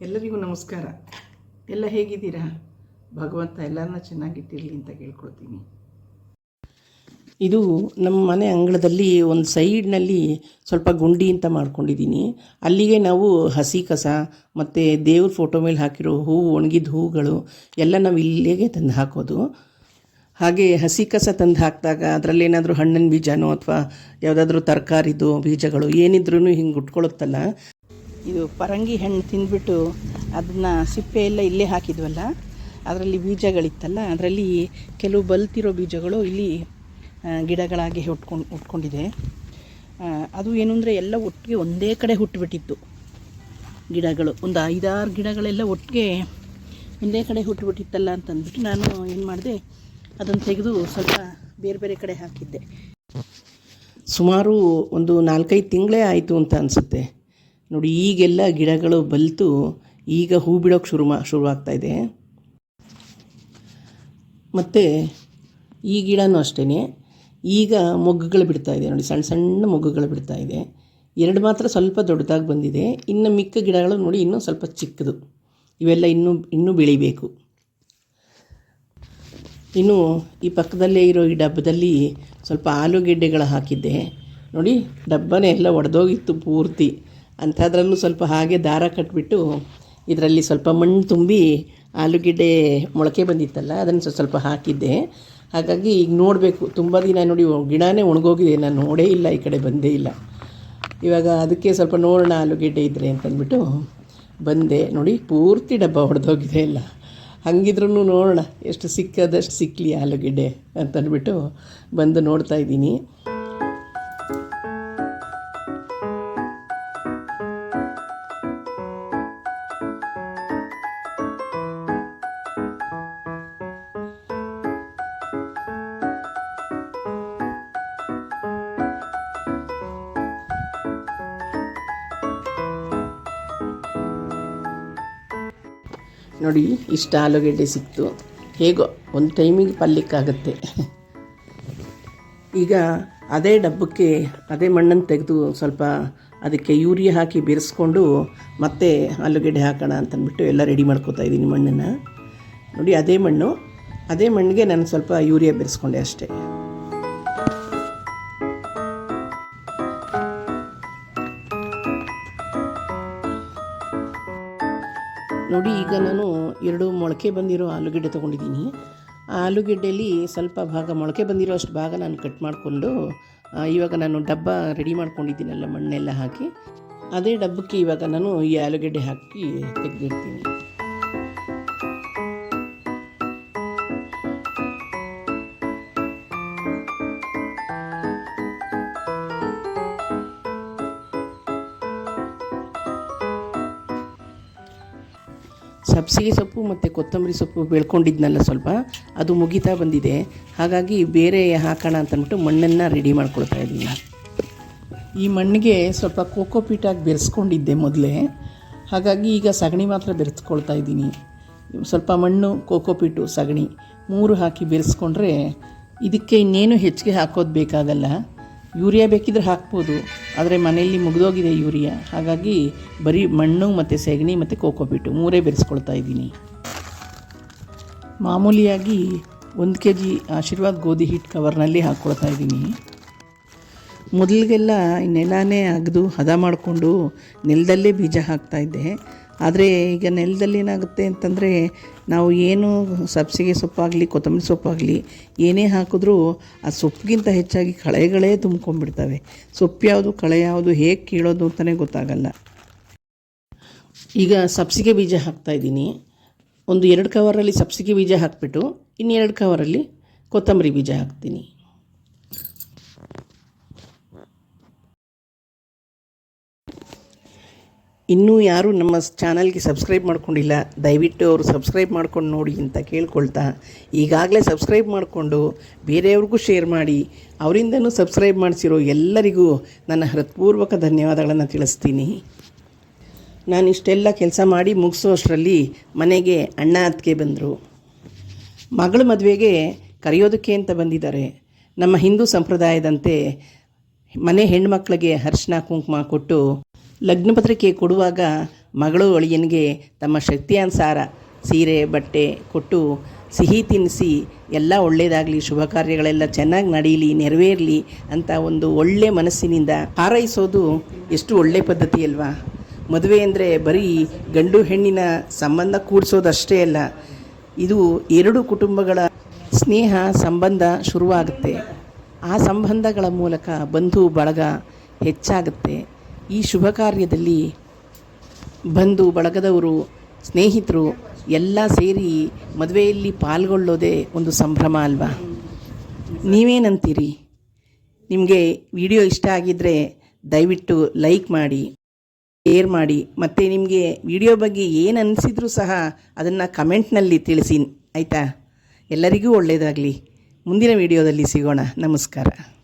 ಎಲ್ಲರಿಗೂ ನಮಸ್ಕಾರ. ಎಲ್ಲ ಹೇಗಿದ್ದೀರಾ? ಭಗವಂತ ಎಲ್ಲರನ್ನ ಚೆನ್ನಾಗಿಟ್ಟಿರಲಿ ಅಂತ ಕೇಳ್ಕೊಳ್ತೀನಿ. ಇದು ನಮ್ಮ ಮನೆ ಅಂಗಳದಲ್ಲಿ ಒಂದು ಸೈಡ್ನಲ್ಲಿ ಸ್ವಲ್ಪ ಗುಂಡಿ ಅಂತ ಮಾಡ್ಕೊಂಡಿದ್ದೀನಿ. ಅಲ್ಲಿಗೆ ನಾವು ಹಸಿ ಕಸ ಮತ್ತು ದೇವ್ರ ಫೋಟೋ ಮೇಲೆ ಹಾಕಿರೋ ಹೂವು ಒಣಗಿದ ಹೂಗಳು ಎಲ್ಲ ನಾವು ಇಲ್ಲಿಗೆ ತಂದು ಹಾಕೋದು. ಹಾಗೆ ಹಸಿ ಕಸ ತಂದು ಹಾಕಿದಾಗ ಅದರಲ್ಲಿ ಏನಾದರೂ ಹಣ್ಣಿನ ಬೀಜನೋ ಅಥವಾ ಯಾವುದಾದ್ರೂ ತರಕಾರಿದು ಬೀಜಗಳು ಏನಿದ್ರೂ ಹಿಂಗೆ ಉಟ್ಕೊಳ್ಳುತ್ತಲ್ಲ ಇದು ಪರಂಗಿ ಹಣ್ಣು ತಿಂದ್ಬಿಟ್ಟು ಅದನ್ನ ಸಿಪ್ಪೆ ಎಲ್ಲ ಇಲ್ಲೇ ಹಾಕಿದ್ವಲ್ಲ, ಅದರಲ್ಲಿ ಬೀಜಗಳಿತ್ತಲ್ಲ, ಅದರಲ್ಲಿ ಕೆಲವು ಬಲ್ತಿರೋ ಬೀಜಗಳು ಇಲ್ಲಿ ಗಿಡಗಳಾಗಿ ಹುಟ್ಕೊಂಡು, ಹುಟ್ಕೊಂಡಿದೆ. ಅದು ಏನು ಅಂದರೆ ಎಲ್ಲ ಒಟ್ಟಿಗೆ ಒಂದೇ ಕಡೆ ಹುಟ್ಟುಬಿಟ್ಟಿತ್ತು ಗಿಡಗಳು. ಒಂದು ಐದಾರು ಗಿಡಗಳೆಲ್ಲ ಒಟ್ಟಿಗೆ ಒಂದೇ ಕಡೆ ಹುಟ್ಟುಬಿಟ್ಟಿತ್ತಲ್ಲ ಅಂತಂದ್ಬಿಟ್ಟು ನಾನು ಏನು ಮಾಡಿದೆ, ಅದನ್ನು ತೆಗೆದು ಸ್ವಲ್ಪ ಬೇರೆ ಬೇರೆ ಕಡೆ ಹಾಕಿದ್ದೆ. ಸುಮಾರು ಒಂದು ನಾಲ್ಕೈದು ತಿಂಗಳೇ ಆಯಿತು ಅಂತ ಅನಿಸುತ್ತೆ. ನೋಡಿ, ಈಗೆಲ್ಲ ಗಿಡಗಳು ಬಲಿತು, ಈಗ ಹೂ ಬಿಡೋಕ್ಕೆ ಶುರು ಮಾ ಶುರುವಾಗ್ತಾ ಇದೆ. ಮತ್ತು ಈ ಗಿಡನೂ ಅಷ್ಟೇ ಈಗ ಮೊಗ್ಗುಗಳು ಬಿಡ್ತಾ ಇದೆ. ನೋಡಿ ಸಣ್ಣ ಸಣ್ಣ ಮೊಗ್ಗುಗಳು ಬಿಡ್ತಾ ಇದೆ. ಎರಡು ಮಾತ್ರ ಸ್ವಲ್ಪ ದೊಡ್ಡದಾಗಿ ಬಂದಿದೆ. ಇನ್ನು ಮಿಕ್ಕ ಗಿಡಗಳು ನೋಡಿ, ಇನ್ನೂ ಸ್ವಲ್ಪ ಚಿಕ್ಕದು. ಇವೆಲ್ಲ ಇನ್ನೂ ಇನ್ನೂ ಬೆಳಿಬೇಕು. ಇನ್ನು ಈ ಪಕ್ಕದಲ್ಲೇ ಇರೋ ಈ ಡಬ್ಬದಲ್ಲಿ ಸ್ವಲ್ಪ ಆಲೂಗೆಡ್ಡೆಗಳು ಹಾಕಿದ್ದೆ. ನೋಡಿ, ಡಬ್ಬನೇ ಎಲ್ಲ ಒಡೆದೋಗಿತ್ತು ಪೂರ್ತಿ. ಅಂಥದ್ರಲ್ಲೂ ಸ್ವಲ್ಪ ಹಾಗೆ ದಾರ ಕಟ್ಬಿಟ್ಟು ಇದರಲ್ಲಿ ಸ್ವಲ್ಪ ಮಣ್ಣು ತುಂಬಿ ಆಲೂಗೆಡ್ಡೆ ಮೊಳಕೆ ಬಂದಿತ್ತಲ್ಲ, ಅದನ್ನು ಸ್ವಲ್ಪ ಸ್ವಲ್ಪ ಹಾಕಿದ್ದೆ. ಹಾಗಾಗಿ ಈಗ ನೋಡಬೇಕು. ತುಂಬ ದಿನ ನೋಡಿ ಗಿಡನೇ ಒಣಗೋಗಿದೆ. ನಾನು ನೋಡೇ ಇಲ್ಲ, ಈ ಕಡೆ ಬಂದೇ ಇಲ್ಲ. ಇವಾಗ ಅದಕ್ಕೆ ಸ್ವಲ್ಪ ನೋಡೋಣ ಆಲೂಗೆಡ್ಡೆ ಇದ್ದರೆ ಅಂತಂದ್ಬಿಟ್ಟು ಬಂದೆ. ನೋಡಿ, ಪೂರ್ತಿ ಡಬ್ಬ ಹೊಡೆದೋಗಿದೆ ಎಲ್ಲ. ಹಂಗಿದ್ರೂ ನೋಡೋಣ, ಎಷ್ಟು ಸಿಕ್ಕದಷ್ಟು ಸಿಕ್ಕಲಿ ಆಲೂಗೆಡ್ಡೆ ಅಂತಂದ್ಬಿಟ್ಟು ಬಂದು ನೋಡ್ತಾ ಇದ್ದೀನಿ. ನೋಡಿ, ಇಷ್ಟು ಆಲೂಗೆಡ್ಡೆ ಸಿಕ್ತು. ಹೇಗೋ, ಒಂದು ಟೈಮಿಗೆ ಪಲ್ಯಕ್ಕಾಗತ್ತೆ ಈಗ ಅದೇ ಡಬ್ಬಕ್ಕೆ ಅದೇ ಮಣ್ಣನ್ನು ತೆಗೆದು ಸ್ವಲ್ಪ ಅದಕ್ಕೆ ಯೂರಿಯಾ ಹಾಕಿ ಬೆರೆಸ್ಕೊಂಡು ಮತ್ತೆ ಆಲೂಗೆಡ್ಡೆ ಹಾಕೋಣ ಅಂತಂದ್ಬಿಟ್ಟು ಎಲ್ಲ ರೆಡಿ ಮಾಡ್ಕೋತಾ ಇದ್ದೀನಿ ಮಣ್ಣನ್ನು. ನೋಡಿ, ಅದೇ ಮಣ್ಣು. ಅದೇ ಮಣ್ಣಿಗೆ ನಾನು ಸ್ವಲ್ಪ ಯೂರಿಯಾ ಬೆರೆಸ್ಕೊಂಡೆ ಅಷ್ಟೇ. ನೋಡಿ ಈಗ ನಾನು ಎರಡು ಮೊಳಕೆ ಬಂದಿರೋ ಆಲೂಗೆಡ್ಡೆ ತೊಗೊಂಡಿದ್ದೀನಿ. ಆ ಆಲೂಗೆಡ್ಡೆಯಲ್ಲಿ ಸ್ವಲ್ಪ ಭಾಗ ಮೊಳಕೆ ಬಂದಿರೋ ಅಷ್ಟು ಭಾಗ ನಾನು ಕಟ್ ಮಾಡಿಕೊಂಡು ಇವಾಗ ನಾನು ಡಬ್ಬ ರೆಡಿ ಮಾಡ್ಕೊಂಡಿದ್ದೀನಲ್ಲ ಮಣ್ಣೆಲ್ಲ ಹಾಕಿ ಅದೇ ಡಬ್ಬಕ್ಕೆ ಇವಾಗ ನಾನು ಈ ಆಲೂಗೆಡ್ಡೆ ಹಾಕಿ ತೆಗೆದಿಡ್ತೀನಿ. ಸಬ್ಸಿಗೆ ಸೊಪ್ಪು ಮತ್ತು ಕೊತ್ತಂಬರಿ ಸೊಪ್ಪು ಬೆಳ್ಕೊಂಡಿದ್ನಲ್ಲ ಸ್ವಲ್ಪ, ಅದು ಮುಗಿತಾ ಬಂದಿದೆ. ಹಾಗಾಗಿ ಬೇರೆ ಹಾಕೋಣ ಅಂತಂದ್ಬಿಟ್ಟು ಮಣ್ಣನ್ನು ರೆಡಿ ಮಾಡ್ಕೊಳ್ತಾ ಇದ್ದೀನಿ ಈ ಮಣ್ಣಿಗೆ ಸ್ವಲ್ಪ ಕೋಕೋ ಪೀಟಾಗಿ ಬೆರೆಸ್ಕೊಂಡಿದ್ದೆ ಮೊದಲೇ. ಹಾಗಾಗಿ ಈಗ ಸಗಣಿ ಮಾತ್ರ ಬೆರೆಸ್ಕೊಳ್ತಾ ಇದ್ದೀನಿ. ಸ್ವಲ್ಪ ಮಣ್ಣು ಕೋಕೋ ಪೀಟು ಸಗಣಿ ಮೂರು ಹಾಕಿ ಬೆರೆಸ್ಕೊಂಡ್ರೆ ಇದಕ್ಕೆ ಇನ್ನೇನು ಹೆಚ್ಚಿಗೆ ಹಾಕೋದು ಬೇಕಾಗಲ್ಲ. ಯೂರಿಯಾ ಬೇಕಿದ್ರೆ ಹಾಕ್ಬೋದು, ಆದರೆ ಮನೆಯಲ್ಲಿ ಮುಗಿದೋಗಿದೆ ಯೂರಿಯಾ. ಹಾಗಾಗಿ ಬರೀ ಮಣ್ಣು ಮತ್ತು ಸೆಗಣಿ ಮತ್ತು ಕೋಕೋಪೀಟು ಮೂರೇ ಬೆರೆಸ್ಕೊಳ್ತಾ ಇದ್ದೀನಿ. ಮಾಮೂಲಿಯಾಗಿ ಒಂದು ಕೆ ಜಿ ಆಶೀರ್ವಾದ್ ಗೋಧಿ ಹಿಟ್ಟು ಕವರ್ನಲ್ಲಿ ಹಾಕ್ಕೊಳ್ತಾ ಇದ್ದೀನಿ. ಮೊದಲಿಗೆಲ್ಲ ನೆಲನೇ ಅಗೆದು ಹದ ಮಾಡಿಕೊಂಡು ನೆಲದಲ್ಲೇ ಬೀಜ ಹಾಕ್ತಾಯಿದ್ದೆ ಆದರೆ ಈಗ ನೆಲದಲ್ಲಿ ಏನಾಗುತ್ತೆ ಅಂತಂದರೆ ನಾವು ಏನು ಸಬ್ಸಿಗೆ ಸೊಪ್ಪಾಗಲಿ, ಕೊತ್ತಂಬರಿ ಸೊಪ್ಪಾಗಲಿ, ಏನೇ ಹಾಕಿದ್ರೂ ಆ ಸೊಪ್ಪಿಗಿಂತ ಹೆಚ್ಚಾಗಿ ಕಳೆಗಳೇ ತುಂಬ್ಕೊಂಡ್ಬಿಡ್ತವೆ. ಸೊಪ್ಪು ಯಾವುದು, ಕಳೆ ಯಾವುದು, ಹೇಗೆ ಕೀಳೋದು ಅಂತಲೇ ಗೊತ್ತಾಗಲ್ಲ. ಈಗ ಸಬ್ಸಿಗೆ ಬೀಜ ಹಾಕ್ತಾಯಿದ್ದೀನಿ ಒಂದು ಎರಡು ಕವರಲ್ಲಿ ಸಬ್ಸಿಗೆ ಬೀಜ ಹಾಕಿಬಿಟ್ಟು, ಇನ್ನೆರಡು ಕವರಲ್ಲಿ ಕೊತ್ತಂಬರಿ ಬೀಜ ಹಾಕ್ತೀನಿ. ಇನ್ನೂ ಯಾರೂ ನಮ್ಮ ಚಾನಲ್ಗೆ ಸಬ್ಸ್ಕ್ರೈಬ್ ಮಾಡ್ಕೊಂಡಿಲ್ಲ, ದಯವಿಟ್ಟು ಅವರು ಸಬ್ಸ್ಕ್ರೈಬ್ ಮಾಡ್ಕೊಂಡು ನೋಡಿ ಅಂತ ಕೇಳ್ಕೊಳ್ತಾ, ಈಗಾಗಲೇ ಸಬ್ಸ್ಕ್ರೈಬ್ ಮಾಡಿಕೊಂಡು ಬೇರೆಯವ್ರಿಗೂ ಶೇರ್ ಮಾಡಿ, ಅವರಿಂದನೂ ಸಬ್ಸ್ಕ್ರೈಬ್ ಮಾಡಿಸಿರೋ ಎಲ್ಲರಿಗೂ ನನ್ನ ಹೃತ್ಪೂರ್ವಕ ಧನ್ಯವಾದಗಳನ್ನು ತಿಳಿಸ್ತೀನಿ. ನಾನು ಇಷ್ಟೆಲ್ಲ ಕೆಲಸ ಮಾಡಿ ಮುಗಿಸೋ ಅಷ್ಟರಲ್ಲಿ ಮನೆಗೆ ಅಣ್ಣ ಅತ್ತಿಗೆ ಬಂದರು. ಮಗಳ ಮದುವೆಗೆ ಕರೆಯೋದಕ್ಕೆ ಅಂತ ಬಂದಿದ್ದಾರೆ. ನಮ್ಮ ಹಿಂದೂ ಸಂಪ್ರದಾಯದಂತೆ ಮನೆ ಹೆಣ್ಮಕ್ಳಿಗೆ ಅರ್ಶಿನ ಕುಂಕುಮ ಕೊಟ್ಟು ಲಗ್ನ ಪತ್ರಿಕೆ ಕೊಡುವಾಗ ಮಗಳು ಅಳಿಯನಿಗೆ ತಮ್ಮ ಶಕ್ತಿಯಾನುಸಾರ ಸೀರೆ, ಬಟ್ಟೆ ಕೊಟ್ಟು ಸಿಹಿ ತಿನ್ನಿಸಿ, ಎಲ್ಲ ಒಳ್ಳೆಯದಾಗಲಿ ಶುಭ ಕಾರ್ಯಗಳೆಲ್ಲ ಚೆನ್ನಾಗಿ ನಡೀಲಿ ನೆರವೇರಲಿ ಅಂತ ಒಂದು ಒಳ್ಳೆ ಮನಸ್ಸಿನಿಂದ ಹಾರೈಸೋದು ಎಷ್ಟು ಒಳ್ಳೆ ಪದ್ಧತಿ ಅಲ್ವಾ? ಮದುವೆ ಅಂದರೆ ಬರೀ ಗಂಡು ಹೆಣ್ಣಿನ ಸಂಬಂಧ ಕೂಡಿಸೋದಷ್ಟೇ ಅಲ್ಲ, ಇದು ಎರಡು ಕುಟುಂಬಗಳ ಸ್ನೇಹ, ಸಂಬಂಧ ಶುರುವಾಗುತ್ತೆ. ಆ ಸಂಬಂಧಗಳ ಮೂಲಕ ಬಂಧು ಬಳಗ ಹೆಚ್ಚಾಗುತ್ತೆ. ಈ ಶುಭ ಕಾರ್ಯದಲ್ಲಿ ಬಂಧು, ಬಳಗದವರು, ಸ್ನೇಹಿತರು ಎಲ್ಲ ಸೇರಿ ಮದುವೆಯಲ್ಲಿ ಪಾಲ್ಗೊಳ್ಳೋದೇ ಒಂದು ಸಂಭ್ರಮ ಅಲ್ವಾ? ನೀವೇನಂತೀರಿ? ನಿಮಗೆ ವಿಡಿಯೋ ಇಷ್ಟ ಆಗಿದ್ದರೆ ದಯವಿಟ್ಟು ಲೈಕ್ ಮಾಡಿ, ಶೇರ್ ಮಾಡಿ, ಮತ್ತು ನಿಮಗೆ ವಿಡಿಯೋ ಬಗ್ಗೆ ಏನು ಅನಿಸಿದ್ರೂ ಸಹ ಅದನ್ನು ಕಮೆಂಟ್ನಲ್ಲಿ ತಿಳಿಸಿ, ಆಯಿತಾ? ಎಲ್ಲರಿಗೂ ಒಳ್ಳೆಯದಾಗಲಿ ಮುಂದಿನ ವಿಡಿಯೋದಲ್ಲಿ ಸಿಗೋಣ. ನಮಸ್ಕಾರ.